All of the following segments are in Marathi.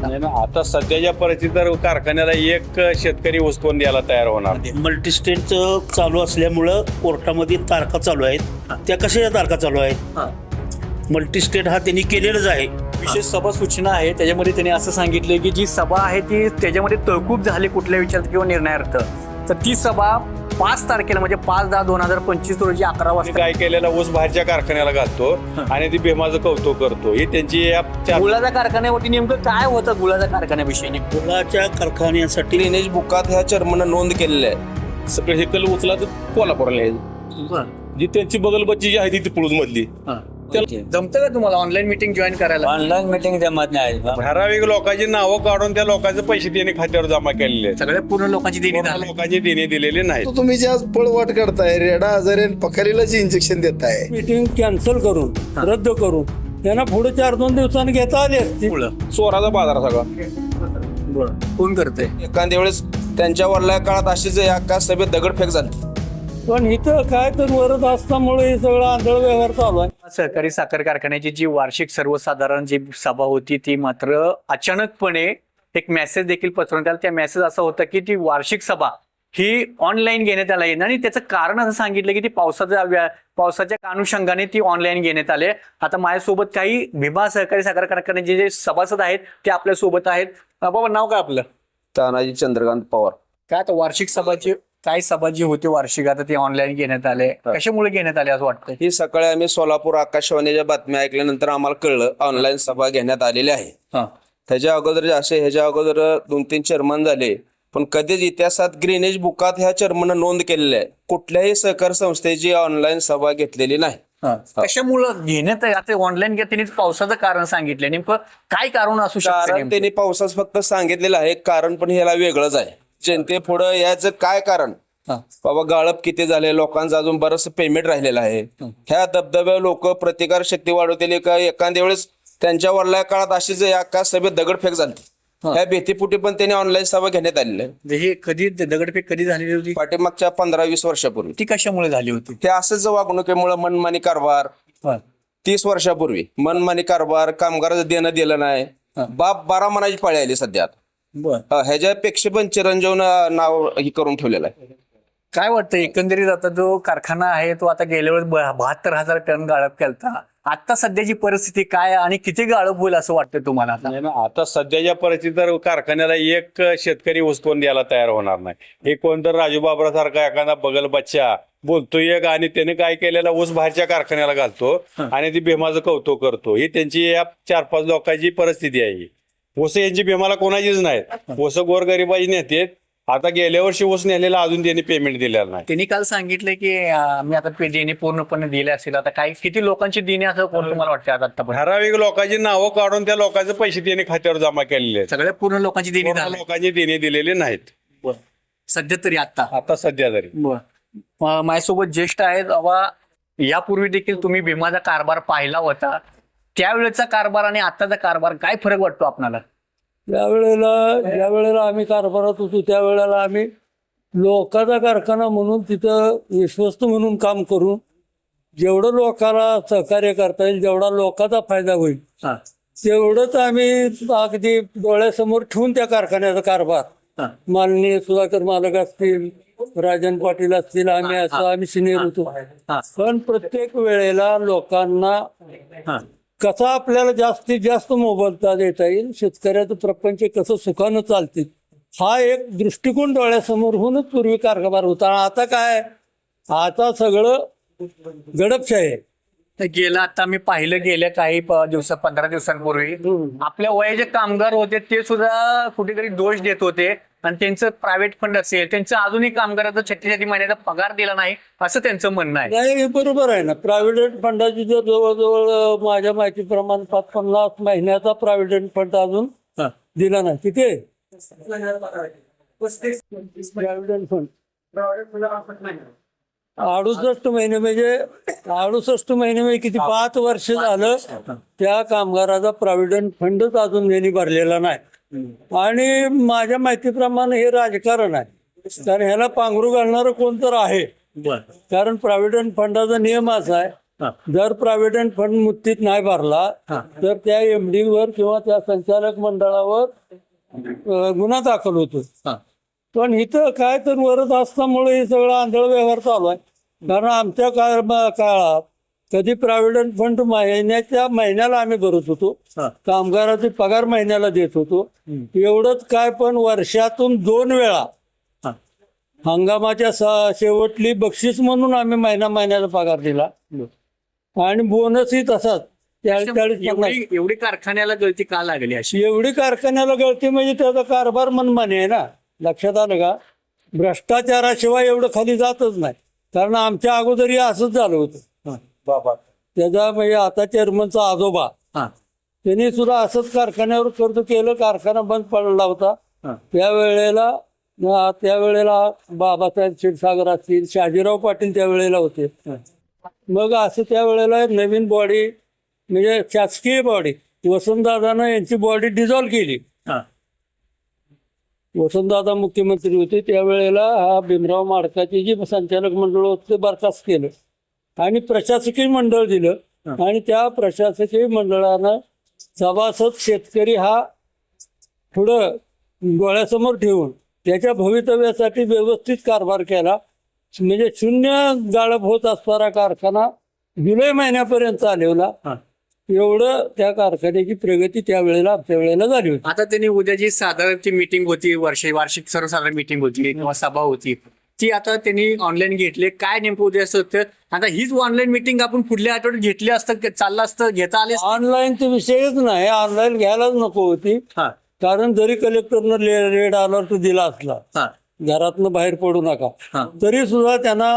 नाही ना, आता सध्याच्या परिस्थितीत तर कारखान्याला एक शेतकरी ऊसतोन द्यायला तयार होणार. मल्टीस्टेटचं चालू असल्यामुळं कोर्टामध्ये तारखा चालू आहेत. त्या कशाच्या तारखा चालू आहेत? मल्टीस्टेट हा त्यांनी केलेलंच आहे. विशेष सभा सूचना आहे. त्याच्यामध्ये त्यांनी असं सांगितले की जी सभा आहे ती त्याच्यामध्ये तहकूब झाली कुठल्या विचारात किंवा निर्णयार्थ. तर ती सभा पाच तारखेला म्हणजे पाच दहा दोन हजार पंचवीस रोजी अकरा वाजता. काय केलेला ऊस बाहेरच्या कारखान्याला घालतो आणि ती भीमाचं कौतुक करतो. ही त्यांची चार- गुळाच्या कारखान्यावरती नेमकं काय होतं गुळाच्या कारखान्याविषयी नेमकं? गुळाच्या कारखान्यासाठी ड्रेनेज बुकात ह्या चर्मनं नोंद केलेली आहे सगळे हे कल उचला तर कोल्हापूरला यायचं. जी त्यांची बगलबच्ची जी आहे ती पुळूज मधली जमतं का तुम्हाला ऑनलाईन मिटिंग जॉईन करायला? ऑनलाईन मीटिंग जमत नाही ठराविक लोकांची नावं काढून त्या लोकांचे पैसे त्याने खात्यावर जमा केलेले आहेत. सगळ्या पूर्ण लोकांची देणी झाली. लोकांची देणे दिलेले नाहीत. तो तुम्ही जे आज पळवाट करताय रेडा आजारी आणि पखारीलाच इंजेक्शन देताय. मीटिंग कॅन्सल करून रद्द करून त्यांना पुढे चार दोन दिवसांनी घेता आली असती. चोराचा बाजार सगळा. कोण करते एखाद्या वेळेस त्यांच्या वरल्या काळात अशीच या का सभेत दगडफेक झाली. पण इथं काय तर वरद असल्यामुळे हे सगळं आंधळ व्यवहार चालू आहे. सहकारी साखर कारखान्याची जी वार्षिक सर्वसाधारण जी सभा होती ती मात्र अचानकपणे एक मेसेज देखील पसरवण्यात आला. त्या मेसेज असा होता की ती वार्षिक सभा ही ऑनलाईन घेण्यात आला येईल आणि त्याचं कारण असं सांगितलं की ती पावसाच्या पावसाच्या अनुषंगाने ती ऑनलाईन घेण्यात आले आता माझ्यासोबत काही भीमा सहकारी साखर कारखान्याचे जे सभासद आहेत ते आपल्यासोबत आहेत बाबा नाव काय आपलं? तानाजी चंद्रकांत पवार. काय आता वार्षिक सभाची काय सभा जी होती वार्षिक आता ती ऑनलाईन घेण्यात आले. कशामुळे घेण्यात आले असं वाटतं ही सकाळी आम्ही सोलापूर आकाशवाणीच्या बातम्या ऐकल्यानंतर आम्हाला कळलं ऑनलाईन सभा घेण्यात आलेली आहे. त्याच्या अगोदर असे ह्याच्या अगोदर दोन तीन चेअरमन झाले. पण कधीच इतिहासात ग्रेनेज बुकात ह्या चेअरमननं नोंद केलेली आहे कुठल्याही सहकार संस्थेची ऑनलाईन सभा घेतलेली नाही. कशामुळं घेण्यात आता ऑनलाईन घ्या त्यांनी पावसाचं कारण सांगितलं नेमकं काय कारण असू शकतं? त्यांनी पावसाच फक्त सांगितलेलं आहे. कारण पण ह्याला वेगळंच आहे. जनते पुढं याचं काय कारण. बाबा गाळप किती झाले? लोकांचं अजून बरंच पेमेंट राहिलेलं आहे. ह्या धबधब्या लोक प्रतिकार शक्ती वाढवतील का एखाद्या वेळेस त्यांच्या वरल्या काळात अशीच या का सभेत दगडफेक झाली? ह्या भीतीपुटी पण त्यांनी ऑनलाईन सभा घेण्यात आलेली आहे म्हणजे हे कधी दगडफेक कधी झालेली होती? पाठीमागच्या पंधरा वीस वर्षापूर्वी. ती कशामुळे झाली होती? हे असंच वागणुकीमुळे मनमानी कारभार. तीस वर्षापूर्वी मनमानी कारभार कामगाराचं देणं दिलं नाही. बाप बारा मनाची पाळी आली सध्या आता. बर. हा, ह्याच्यापेक्षा पण चिरंजीवन नाव ही करून ठेवलेलं आहे. काय वाटतं एकंदरीत आता जो कारखाना आहे तो आता गेल्या वेळेस बहात्तर हजार टन गाळप केलता. आता सध्याची परिस्थिती काय आणि किती गाळप होईल असं वाटतं तुम्हाला आता? नाही ना, आता सध्याच्या परिस्थितीत तर कारखान्याला एक शेतकरी ऊसतोन द्यायला तयार होणार नाही. हे कोणतर राजू बाबरासारखा एखादा बगल बच्चा बोलतोय एक आणि त्याने काय केलेला ऊस बाहेरच्या कारखान्याला घालतो आणि ती भीमाचं कौतुक करतो. ही त्यांची या चार पाच लोकांची परिस्थिती आहे ऊस यांची भीमाला कोणाचीच नाहीत ऊस गोरगरिबाची नेतेत आता गेल्या वर्षी ऊस नेलेला अजून त्यांनी पेमेंट दिलेलं नाही. त्यांनी काल सांगितलं की मी आता देणे पूर्णपणे दिले असेल आता काही किती लोकांची देणे असं कोण तुम्हाला वाटतं आता आतापर्यंत ठराविक लोकांची नावं काढून त्या लोकांचे पैसे त्यांनी खात्यावर जमा केलेले आहेत. सगळ्या पूर्ण लोकांची देणी पूर्ण लोकांची देणे दिलेले नाहीत. सध्या तरी आता आता सध्या तरी. माझ्यासोबत ज्येष्ठ आहेत. बाबा यापूर्वी देखील तुम्ही भीमाचा कारभार पाहिला होता. त्यावेळेचा कारभार आणि आताचा कारभार काय फरक वाटतो आपल्याला त्यावेळेला ज्या वेळेला आम्ही कारभारात होतो त्यावेळेला आम्ही लोकांचा कारखाना म्हणून तिथं विश्वस्त म्हणून काम करून जेवढं लोकांना सहकार्य करता येईल जेवढा लोकांचा फायदा होईल हा. तेवढंच आम्ही अगदी डोळ्यासमोर ठेवून त्या कारखान्याचा कारभार. माननीय सुधाकर मालक असतील राजन पाटील असतील आम्ही असं आम्ही सिनियर होतो. पण प्रत्येक वेळेला लोकांना. कसा आपल्याला जास्तीत जास्त मोबदला देता येईल शेतकऱ्याचं प्रपंच कसं सुखानं चालतील हा एक दृष्टिकोन डोळ्यासमोर होऊनच पूर्वी कारभार होता. आता काय? आता सगळं गडपशाही आहे. गेलं आता मी पाहिलं गेल्या काही प- दिवसा पंधरा दिवसांपूर्वी आपल्या वयाचे कामगार होते ते सुद्धा कुठेतरी दोष देत होते आणि त्यांचं प्रायव्हेट फंड असेल त्यांचं अजूनही कामगाराचा छत्तीस छत्तीस महिन्याचा पगार दिला नाही असं त्यांचं म्हणणं आहे नाही हे बरोबर आहे ना प्रायव्हेट फंडाची जर जवळजवळ अं, माझ्या माहितीप्रमाणे पाच पन्नास महिन्याचा प्रायव्हेट फंड अजून हा. दिला नाही किती आहे? प्रायव्हेट फंड अडुसष्ट महिने म्हणजे अडुसष्ट महिने म्हणजे किती? पाच वर्ष झालं त्या कामगाराचा प्रॉव्हिडंट फंडच अजून त्यांनी भरलेला नाही. आणि माझ्या माहितीप्रमाणे हे राजकारण आहे. कारण ह्याला पांघरू घालणारं कोण तर आहे. कारण प्रॉव्हिडंट फंडाचा नियम असा आहे. जर प्रॉव्हिडंट फंड मुक्तीत नाही भरला. तर त्या एमडी वर किंवा त्या संचालक मंडळावर गुन्हा दाखल होतो. पण इथं काय तर वरद असल्यामुळे हे सगळं आंधळ व्यवहार चालू आहे. कारण आमच्या काळ काळात कधी प्रॉव्हिडंट फंड महिन्याच्या महिन्याला आम्ही भरत होतो. कामगाराचे पगार महिन्याला देत होतो. एवढंच काय पण वर्षातून दोन वेळा. हंगामाच्या स- शेवटली बक्षीस म्हणून आम्ही महिना महिन्याला पगार दिला. आणि बोनसही तसाच. एवढी कारखान्याला गळती का लागली अशी? एवढी कारखान्याला गळती म्हणजे त्याचा कारभार मनमानी आहे ना. लक्षात आलं का? भ्रष्टाचाराशिवाय एवढं खाली जातच नाही. कारण आमच्या अगोदरही असंच झालं होतं. बाबा. त्याचा म्हणजे आता चेअरमनचा आजोबा. त्यांनी सुद्धा असंच कारखान्यावर कर्ज केलं कारखाना बंद पडला होता. त्यावेळेला त्यावेळेला बाबासाहेब क्षीरसागर असतील शहाजीराव पाटील त्यावेळेला होते. मग असं त्यावेळेला नवीन बॉडी म्हणजे शासकीय बॉडी वसंतदादानं यांची बॉडी डिझॉल्व्ह केली. वसंतदादा मुख्यमंत्री होते त्यावेळेला हा भीमराव माडकाचे जे संचालक मंडळ होतं ते बरखास्त केलं. आणि प्रशासकीय मंडळ दिलं. आणि त्या प्रशासकीय मंडळानं सभासद शेतकरी हा पुढं डोळ्यासमोर ठेवून त्याच्या भवितव्यासाठी व्यवस्थित कारभार केला. म्हणजे शून्य गाळप होत असणारा कारखाना जुलै महिन्यापर्यंत चालवला. एवढं त्या कारखान्याची प्रगती त्यावेळेला आमच्या वेळेला झाली होती. आता त्यांनी उद्या जी साधारण ती मिटिंग होती वर्ष वार्षिक सर्वसाधारण मिटिंग होती किंवा सभा होती. ती आता त्यांनी ऑनलाईन घेतली. काय नेमकं उद्या असं होतं? आता हीच ऑनलाईन मिटिंग आपण पुढल्या आठवड्यात घेतली असतं चाललं असतं घेता आले असतं? ऑनलाईनचा विषयच नाही. ऑनलाईन घ्यायलाच नको होती. कारण जरी कलेक्टरनं रेड अलर्ट दिला असला. घरातनं बाहेर पडू नका. तरी सुद्धा त्यांना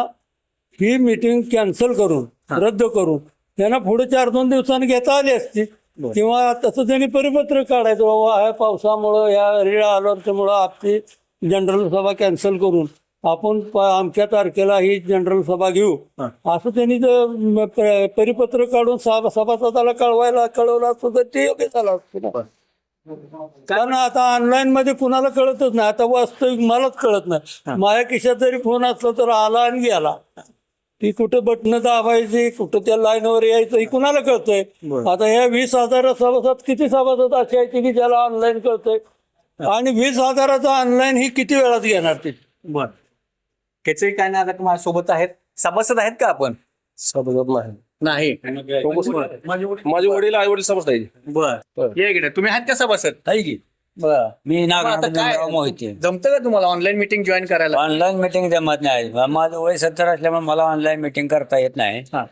ही मीटिंग कॅन्सल करून रद्द करून त्यांना पुढे चार दोन दिवसांनी घेता आली असती. किंवा तसं त्यांनी परिपत्र काढायचं बाबा ह्या पावसामुळं या रेड अलर्टमुळं आपली जनरल सभा कॅन्सल करून आपण अमक्या तारखेला ही जनरल सभा घेऊ. असं त्यांनी जर परिपत्र काढून सभा सभासदाला कळवायला कळवलं असतं तर ते योग्य झालं असतं ना. कारण आता ऑनलाईन मध्ये कुणाला कळतच नाही. आता वास्तविक मलाच कळत नाही. माझ्या खिशात जरी फोन असला तर आला आणि गेला. ती कुठं बटणं दाबायची कुठं त्या लाईनवर यायचं हे कुणाला कळतंय? आता ह्या वीस हजार सभासद किती सभासद असे आहेत की ज्याला ऑनलाईन कळतंय? आणि वीस हजाराचं ऑनलाईन ही किती वेळात घेणार ते? बर. त्याचे काय नाही आता माझ्यासोबत आहेत. सभासद आहेत का आपण? समजत नाही. नाही. माझे वडील आई वडील समजताय बर. ये इकडे. तुम्ही आहात का सभासद? आहे की. बर. मी काय? भीमराव मोहिते. जमतं का तुम्हाला ऑनलाईन मिटिंग जॉईन करायला? ऑनलाईन मिटिंग जमत नाही. माझं वय सत्तर असल्यामुळे मला ऑनलाईन मिटिंग करता येत नाही. हा.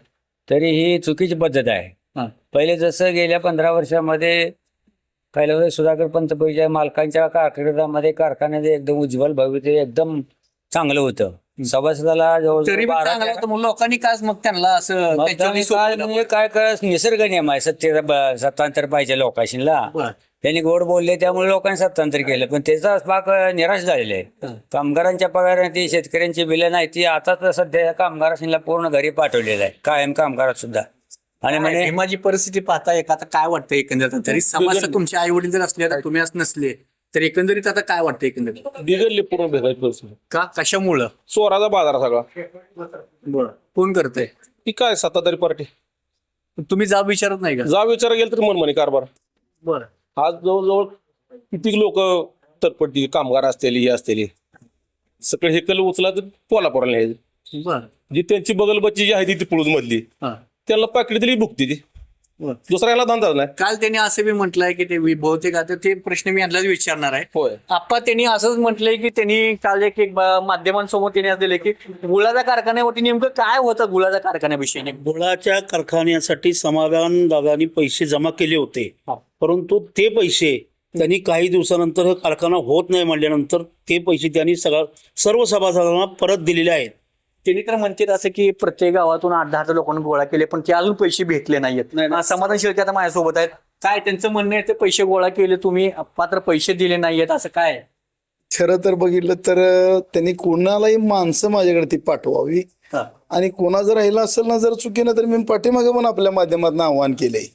तरी ही चुकीची पद्धत आहे. हा. पहिले जसं गेल्या पंधरा वर्षामध्ये पहिल्या सुधाकर पंतप्रतिच्या मालकांच्या कारकिर्दीमध्ये कारखान्याचे एकदम उज्ज्वल भविष्य एकदम चांगलं होतं. सभासदाला तरी जवळजवळ बी बारा चांगलं होतं मग लोकांनी काय मग त्यांना असं मग त्यांच्यावर त्यांनी काय सोपवलं? म्हणजे काय करायचं निसर्ग नियम आहे सत्य सत्तांतर पाहिजे लोकांशीला. बरं. त्यांनी गोड बोलले त्यामुळे लोकांनी सत्तांतर केलं. पण त्याचा भाग निराश झालेला आहे कामगारांच्या पगाराने ती शेतकऱ्यांची बिलं नाही ती आता तर सध्या कामगारांना पूर्ण घरी पाठवलेलं आहे. कायम कामगारात सुद्धा. आणि म्हणे भीमाची परिस्थिती पाहता एक आता काय वाटतं एकंदरीत? तरी समाजात तुमचे आई वडील जर असले तर तुम्ही असं नसले तर एकंदरीत आता काय वाटतं एकंदरीत? बिघडले पूर्ण परिस्थिती. का? कशामुळं? चोराचा बाजार सगळा. कोण करतंय? ती काय सत्ताधारी पार्टी? तुम्ही जाब विचारत नाही का? जा विचार गेल तर मनमानी कारभार. बरं. आज जवळजवळ किती लोक तरपडतील कामगार असतील ही असतील सगळे हे कल उचला तर पोलापुराला न्यायचं. जी त्यांची बगलबच्ची जी आहे ती पुळूज मधली त्यांना पाकिट दिली भुकती ती. दुसऱ्याला धंदा नाही काल त्यांनी असं बी म्हटलंय की ते वि- बहुतेक आता ते प्रश्न मी यांनाच विचारणार आहे. होय. आप्पा त्यांनी असंच म्हटलंय की त्यांनी काल एक एक ब- माध्यमांसमोर त्यांनी असं दिले की गुळाच्या कारखान्यावरती नेमकं काय होतं गुळाच्या कारखान्याविषयी? नेमकं? गुळाच्या कारखान्यासाठी समाधान दादानी पैसे जमा केले होते. परंतु ते पैसे त्यांनी काही दिवसानंतर हा कारखाना होत नाही म्हणल्यानंतर ते पैसे त्यांनी सगळ्या सर्व सभासदांना परत दिलेले आहेत. त्यांनी तर म्हणतात असं की प्रत्येक गावातून आठ दहा लोकांना गोळा केले पण ते अजून पैसे भेटले नाहीयेत. हा, समाधान शिळके आता माझ्यासोबत आहेत. काय त्यांचं म्हणणं आहे ते पैसे गोळा केले तुम्ही मात्र पैसे दिले नाहीयेत असं काय? आहे? खरं तर बघितलं तर अं, त्यांनी कोणालाही माणसं माझ्याकडे ती पाठवावी. हा. आणि कोणा जर राहिला असेल ना जर चुकीनं तर मी पाठीमागे पण आपल्या माध्यमातून आव्हान केलंय.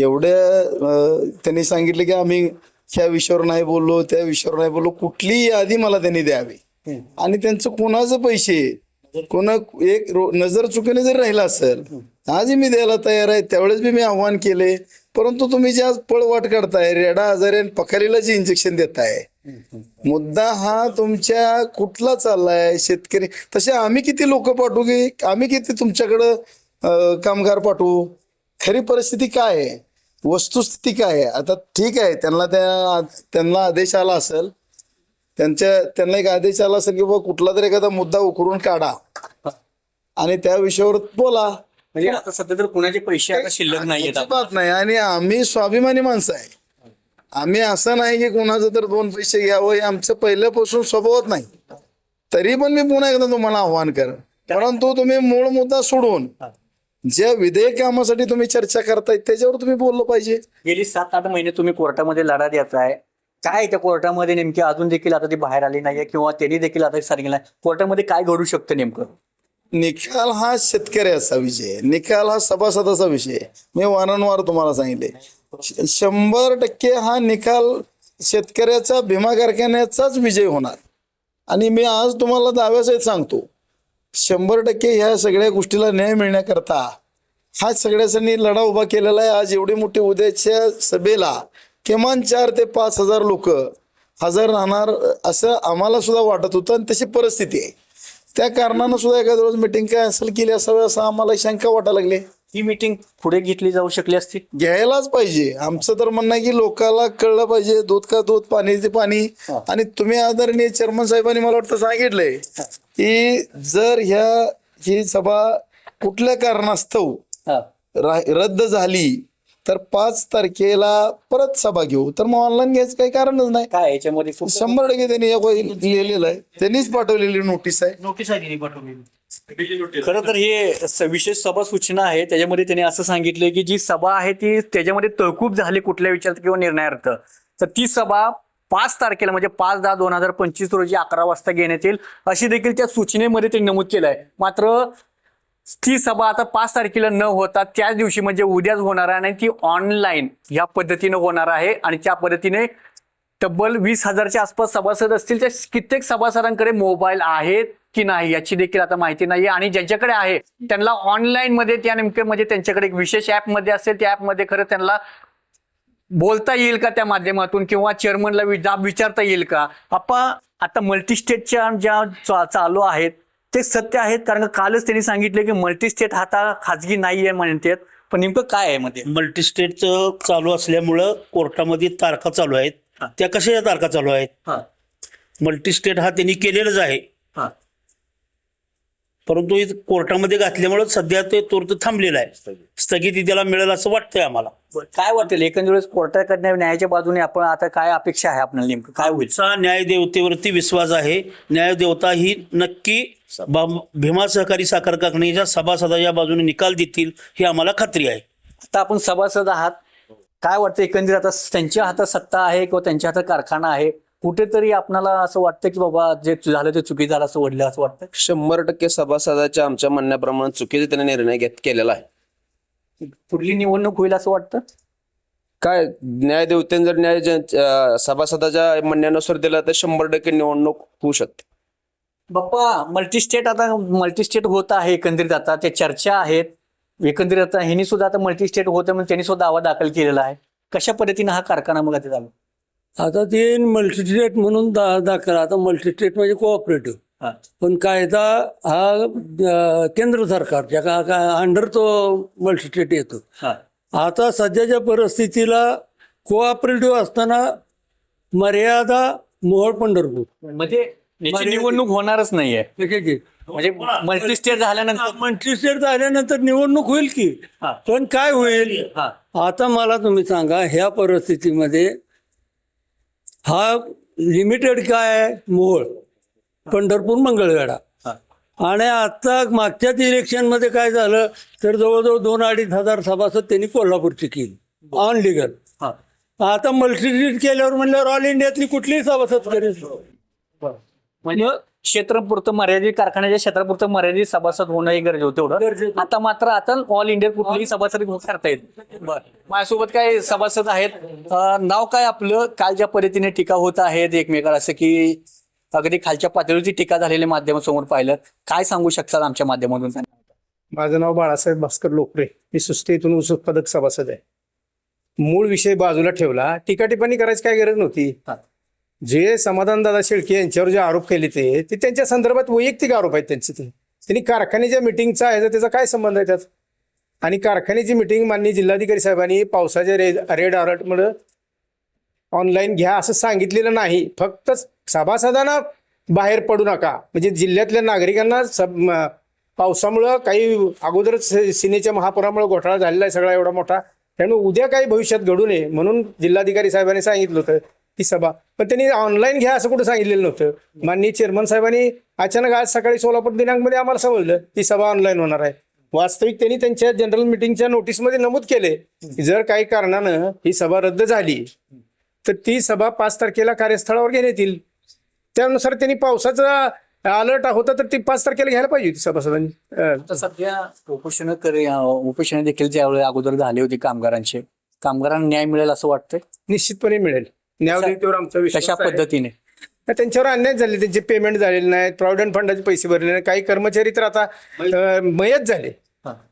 एवढ्या अं, त्यांनी सांगितलं की आम्ही ह्या विषयावर नाही बोललो त्या विषयावर नाही बोललो कुठलीही यादी मला त्यांनी द्यावी. आणि त्यांचं कोणाचं पैसे कोणा एक नजर चुकीने जर राहिला असेल आजही मी द्यायला तयार आहे त्यावेळेस बी मी आव्हान केले परंतु तुम्ही जे आज पळवाट काढताय रेडा आजारी आणि पखारीला जे इंजेक्शन देताय. मुद्दा हा तुमच्या कुठला चाललाय? शेतकरी तसे आम्ही किती लोक पाठवू की आम्ही किती तुमच्याकडं कामगार पाठवू? खरी परिस्थिती काय आहे? वस्तुस्थिती काय आहे? आता ठीक आहे त्यांना त्या त्यांना आदेश आला असेल त्यांच्या त्यांना एक आदेश आला असेल की बाबा कुठला तरी एखादा मुद्दा उकरून काढा. आणि त्या विषयावर बोला. म्हणजे आता सध्या तर कुणाचे पैसे आता शिल्लक नाही नाही. आणि आम्ही स्वाभिमानी माणसं आहे. आम्ही असं नाही की कोणाचं तर दोन पैसे घ्यावं हे आमचं पहिल्यापासून स्वभावत नाही. तरी पण मी पुन्हा एकदा तुम्हाला आव्हान कर परंतु तुम्ही मूळ मुद्दा सोडून ज्या विधेयक कामासाठी तुम्ही चर्चा करताय त्याच्यावर तुम्ही बोललं पाहिजे. गेली सात आठ महिने तुम्ही कोर्टामध्ये लढा देताय. काय त्या कोर्टामध्ये नेमकी अजून देखील आता ती बाहेर आली नाहीये किंवा त्यांनी देखील आता सांगितलं कोर्टामध्ये काय घडू शकतं नेमकं? निकाल हा शेतकऱ्याचा विषय निकाल हा सभासदाचा विषय मी वारंवार तुम्हाला सांगितले. शंभर टक्के हा निकाल शेतकऱ्याचा भीमा कारखान्याचाच विजय होणार. आणि मी आज तुम्हाला दाव्यासहित सांगतो शंभर टक्के ह्या सगळ्या गोष्टीला न्याय मिळण्याकरता हा सगळ्यासाठी लढा उभा केलेला आहे. आज एवढी मोठी उद्याच्या सभेला किमान चार ते पाच हजार लोक हजर राहणार असं आम्हाला सुद्धा वाटत होतं आणि तशी परिस्थिती आहे. त्या कारणानं सुद्धा एखाद्या रोज मिटिंग काय असेल केली असावी असं आम्हाला शंका वाटायला लागली. ही मीटिंग पुढे घेतली जाऊ शकली असती? घ्यायलाच पाहिजे. आमचं तर म्हणणं आहे की लोकांना कळलं पाहिजे दूध का दूध पाणी ते पाणी. आणि तुम्ही आदरणीय चेअरमन साहेबांनी मला वाटतं सांगितलंय की जर ह्या ही सभा कुठल्या कारणास्तव रद्द झाली तर पाच तारखेला परत सभा घेऊ. तर मग ऑनलाईन घ्यायचं काही कारणच नाही. काय याच्यामध्ये खूप शंभर टक्के त्यांनी या गोष्टी लिहिलेलं आहे. त्यांनीच पाठवलेली नोटीस आहे. नोटीस आहे त्यांनी पाठवलेली. खरं तर हे स- विशेष सभा सूचना आहे. त्याच्यामध्ये त्यांनी असं सांगितलं की जी सभा आहे ती त्याच्यामध्ये तहकूब झाली कुठल्या विचारात किंवा निर्णयार्थ. तर ती सभा पाच तारखेला म्हणजे पाच दहा दोन हजार पंचवीस रोजी अकरा वाजता घेण्यात येईल. अशी देखील त्या सूचनेमध्ये त्यांनी नमूद केलं आहे मात्र ती सभा आता पाच तारखेला न होता त्याच दिवशी म्हणजे उद्याच होणार आहे आणि ती ऑनलाईन ह्या पद्धतीनं होणार आहे आणि त्या पद्धतीने तब्बल वीस हजारच्या आसपास सभासद असतील त्या कित्येक सभासदांकडे मोबाईल आहेत की नाही याची देखील आता माहिती नाही आणि ज्यांच्याकडे आहे त्यांना ऑनलाईन मध्ये त्या नेमके म्हणजे त्यांच्याकडे एक विशेष ऍपमध्ये असेल त्या ऍपमध्ये खरं त्यांना बोलता येईल का त्या माध्यमातून किंवा चेअरमनला जाब विचारता येईल का? आपण आता मल्टीस्टेटच्या ज्या चा- चालू आहेत ते सत्य आहेत कारण कालच त्यांनी सांगितले की मल्टीस्टेट हा आता खाजगी नाही आहे म्हणतात पण नेमकं काय आहे मध्ये मल्टीस्टेटचं चालू असल्यामुळं कोर्टामध्ये तारखा चालू आहेत. त्या कशाच्या तारखा चालू आहेत? हा. मल्टीस्टेट हा त्यांनी केलेलाच आहे. हा. परंतु हे कोर्टामध्ये घातल्यामुळं सध्या ते तूर्त थांबलेलं आहे. स्थगिती. त्याला मिळेल असं वाटतंय आम्हाला. काय वाटेल? एकंदरीत कोर्टाकडनं न्यायाच्या बाजूने आपण आता काय अपेक्षा आहे आपल्याला नेमकं? काय होईल? आमचा न्यायदेवतेवरती विश्वास आहे. न्यायदेवता ही नक्की भीमा सहकारी साखर कारखान्याच्या सभासदाच्या बाजूने निकाल देतील ही आम्हाला खात्री आहे. आता आपण सभासद आहात. काय वाटतं एकंदरीत? आता त्यांच्या हातात सत्ता आहे किंवा त्यांच्या हातात कारखाना आहे? कुठेतरी आपल्याला असं वाटतं की बाबा जे झालं ते चुकी झालं असं वडलं असं वाटतं? शंभर टक्के सभासदाच्या आमच्या म्हणण्याप्रमाणे चुकीचे त्याने निर्णय घेत केलेला आहे. पुढली निवडणूक होईल असं वाटतं? काय न्यायदेवतेने जर न्याय सभासदाच्या म्हणण्यानुसार दिला तर शंभर टक्के निवडणूक होऊ शकते. बाप्पा मल्टीस्टेट आता मल्टीस्टेट होत आहे एकंदरीत आता. ते चर्चा आहेत. एकंदरीत आता ह्यांनी सुद्धा आता मल्टीस्टेट होतं म्हणून त्यांनी सुद्धा दावा दाखल केलेला आहे. कशा पद्धतीने हा कारखाना मग आता चालू? आता ते मल्टीस्टेट म्हणून दा दाखल आता मल्टीस्टेट म्हणजे कोऑपरेटिव्ह हा. पण कायदा हा केंद्र सरकारच्या का का अंडर तो मल्टीस्टेट येतो हा. आता सध्याच्या परिस्थितीला कोऑपरेटिव्ह असताना मर्यादा मोहोळ पंढरपूर म्हणजे निवडणूक होणारच नाहीये म्हणजे मल्टीस्टेट झाल्यानंतर मल्टीस्टेट झाल्यानंतर निवडणूक होईल की. पण काय होईल हा. आता मला तुम्ही सांगा ह्या परिस्थितीमध्ये हा लिमिटेड काय आहे? मोहोळ. पंढरपूर मंगळवेढा. हा. आणि आता मागच्याच इलेक्शनमध्ये काय झालं? तर जवळजवळ दोन अडीच हजार सभासद त्यांनी कोल्हापूरची केली. ऑन लिगल हा. आता मल्टीस्टेट केल्यावर म्हणल्यावर ऑल इंडियातली कुठलीही सभासद करेल. म्हणजे क्षेत्रपुरतं मर्यादित कारखान्याच्या क्षेत्रापुरतं मर्यादित सभासद होणं हे गरजेचं होतं तेवढं आता मात्र आता ऑल इंडिया कुठलीही सभासद करता येत बर. माझ्यासोबत काय सभासद आहेत. नाव काय आपलं? काल ज्या पद्धतीने टीका होत आहेत एकमेकाला असं की अगदी खालच्या पातळीवरची टीका झालेल्या माध्यमासमोर पाहिलं. काय सांगू शकतात आमच्या माध्यमातून? माझं नाव बाळासाहेब भास्कर लोकरे. मी सुस्ते इथून ऊस उत्पादक सभासद आहे. मूळ विषय बाजूला ठेवला. टीकाटिप्पणी करायची काय गरज नव्हती. जे समाधानदादा शेळके यांच्यावर जे आरोप केले ते ते त्यांच्या संदर्भात वैयक्तिक आरोप आहेत त्यांचे ते. त्यांनी कारखान्याच्या मिटिंगचा आहे त्याचा काय संबंध आहे त्यात? आणि कारखान्याची मिटिंग माननीय जिल्हाधिकारी साहेबांनी पावसाच्या रेड रेड अलर्टमुळे ऑनलाईन घ्या असं सांगितलेलं नाही. फक्त सभासदांना बाहेर पडू नका. म्हणजे जिल्ह्यातल्या नागरिकांना सब पावसामुळं काही अगोदरच सिनेच्या महापुरामुळे घोटाळा झालेला आहे सगळा एवढा मोठा. त्यामुळे उद्या काही भविष्यात घडू नये म्हणून जिल्हाधिकारी साहेबांनी सांगितलं होतं. ती सभा पण त्यांनी ऑनलाईन घ्या असं कुठं सांगितलेलं नव्हतं. माननीय चेअरमन साहेबांनी अचानक आज सकाळी सोलापूर दिनांकमध्ये आम्हाला समजलं ती सभा ऑनलाईन होणार आहे. वास्तविक त्यांनी त्यांच्या जनरल मिटिंगच्या नोटीसमध्ये नमूद केले की जर काही कारणानं ही सभा रद्द झाली तर ती सभा पाच तारखेला कार्यस्थळावर घेण्यात येईल. त्यानुसार त्यांनी पावसाचा अलर्ट होता तर ती पाच तारखेला घ्यायला पाहिजे होती सभासदांनी सध्या उपोषण उपोषण देखील ज्यावेळी अगोदर झाले होते कामगारांचे कामगारांना न्याय मिळेल असं वाटतंय? निश्चितपे मिळेल. न्यायालयावर आमचा विश्वास कशा आहे. पद्धतीने. तर त्यांच्यावर अन्याय झाले त्यांचे पेमेंट झालेले नाहीत प्रॉव्हिडंट फंडाचे पैसे भरले नाही काही कर्मचारी तर आता अं, मयत झाले.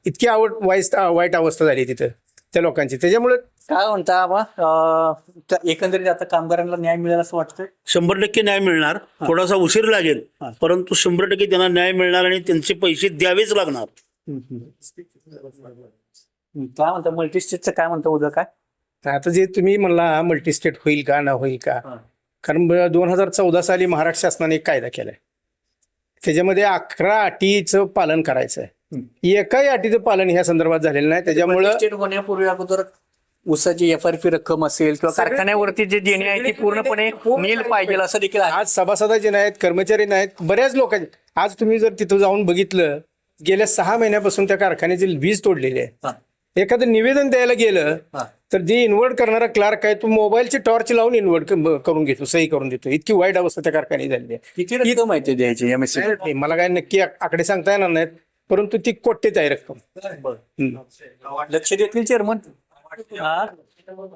इतकी आवड वाईट वाईट अवस्था झाली तिथं त्या लोकांची. त्याच्यामुळे काय म्हणता आबा? अं, त्या एकंदरीत आता कामगारांना न्याय मिळेल असं वाटतंय? शंभर टक्के न्याय मिळणार. थोडासा उशीर लागेल. परंतु शंभर टक्के त्यांना न्याय मिळणार आणि त्यांचे पैसे द्यावेच लागणार. काय म्हणता? मल्टीस्टेटचं काय म्हणता उद्या काय? आता जे तुम्ही म्हणला मल्टीस्टेट होईल का ना होईल का. कारण दोन हजार चौदा साली महाराष्ट्र शासनाने एक कायदा केलाय. त्याच्यामध्ये अकरा अटीचं पालन करायचं आहे एकाही अटीचं पालन ह्या संदर्भात झालेलं नाही. त्याच्यामुळं स्टेट होण्यापूर्वी अगोदर ऊसाची एफ आर पी रक्कम असेल किंवा कारखान्यावरती जे देणे आहे ती पूर्णपणे मिल पाहिजे असं देखील आज सभासदाचे नाहीत कर्मचारी नाहीत बऱ्याच लोकांचे आज तुम्ही जर तिथं जाऊन बघितलं गेल्या सहा महिन्यापासून त्या कारखान्याची वीज तोडलेली. आहे. एखादं निवेदन द्यायला गेलं. तर जे इन्व्हर्ट करणारा क्लार्क आहे तो मोबाईलची टॉर्च लावून इन्व्हर्ट करून घेतो सही करून देतो. इतकी वाईट अवस्था त्या कारखान्यात झालेली आहे. किती रक्कम आहे ते द्यायची एम एस नाही, मला काय नक्की आक- आकडे सांगता येणार नाहीत परंतु ती कोट्येत आहे रक्कम. लक्ष देतील चेअरमन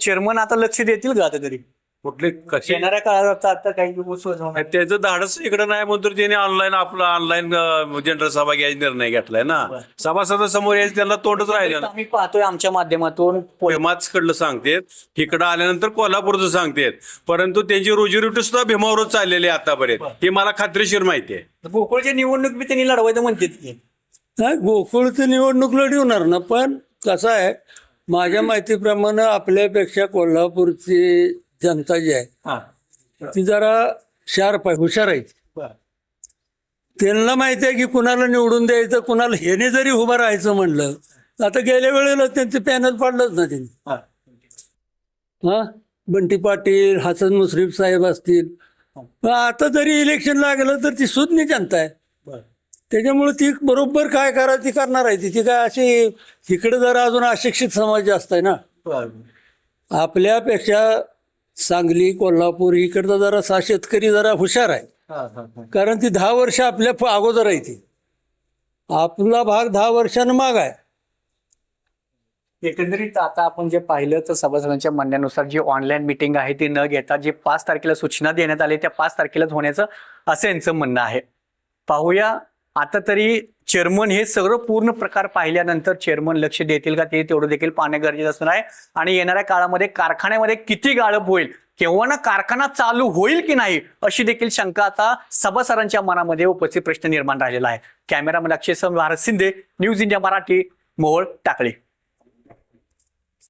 चेअरमन आता लक्ष देतील का आता तरी? कुठले कसे येणाऱ्या काळात आता काही दिवस होणार. त्याचं धाडस इकडे नाही म्हणून तर त्याने ऑनलाईन आपला ऑनलाईन जनरल सभा घ्यायचा निर्णय घेतलाय ना. सभासदासमोर यायचं त्यांना तोंडच राहिलं आम्ही पाहतोय आमच्या माध्यमातून. भीमाच कडलं सांगतेत इकडं आल्यानंतर कोल्हापूरचं सांगतेत. परंतु त्यांची रोजीरोटी सुद्धा भीमावरच चाललेली आहे आतापर्यंत. ही मला खात्रीशीर माहिती आहे. गोकुळची निवडणूक बी त्यांनी लढवायचं म्हणतात की. नाही गोकुळचं निवडणूक लढवणार ना पण कसं आहे माझ्या माहितीप्रमाणे आपल्यापेक्षा कोल्हापूरची जनता जी आहे. ती जरा शार्प आहे हुशार आहे. त्यांना माहिती आहे की कुणाला निवडून द्यायचं कुणाला हेने जरी उभं राहायचं म्हणलं आता गेल्या वेळेला त्यांचं पॅनल पाडलंच ना त्यांनी. हा. बंटी पाटील हसन मुश्रीफ साहेब असतील. पण आता जरी इलेक्शन लागलं तर ती सुज्ञ जनता आहे. त्याच्यामुळे ती बरोबर काय करा ती करणार आहे. ती ती काय अशी इकडे जरा अजून अशिक्षित समाज जास्त आहे ना. आपल्यापेक्षा सांगली कोल्हापूर इकडचा जरा सा शेतकरी जरा हुशार आहे. कारण ती दहा वर्ष आपल्या अगोदर आहे ती. आपला भाग दहा वर्षानं माग आहे. एकंदरीत आता आपण जे पाहिलं तर सभासदांच्या म्हणण्यानुसार जी ऑनलाईन मिटिंग आहे ती न घेता जे पाच तारखेला सूचना देण्यात आली त्या पाच तारखेलाच होण्याचं असं यांचं म्हणणं आहे. पाहूया आता तरी चेअरमन हे सगळं पूर्ण प्रकार पाहिल्यानंतर चेअरमन लक्ष देतील का ते तेवढं देखील पाहणे गरजेचं असणार आहे. आणि येणाऱ्या काळामध्ये कारखान्यामध्ये किती गाळप होईल केव्हा ना कारखाना चालू होईल की नाही अशी देखील शंका आता सभासरांच्या मनामध्ये उपस्थित प्रश्न निर्माण राहिलेला आहे. कॅमेरामध्ये अक्षय भारत शिंदे न्यूज इंडिया मराठी मोहोळ टाकळी.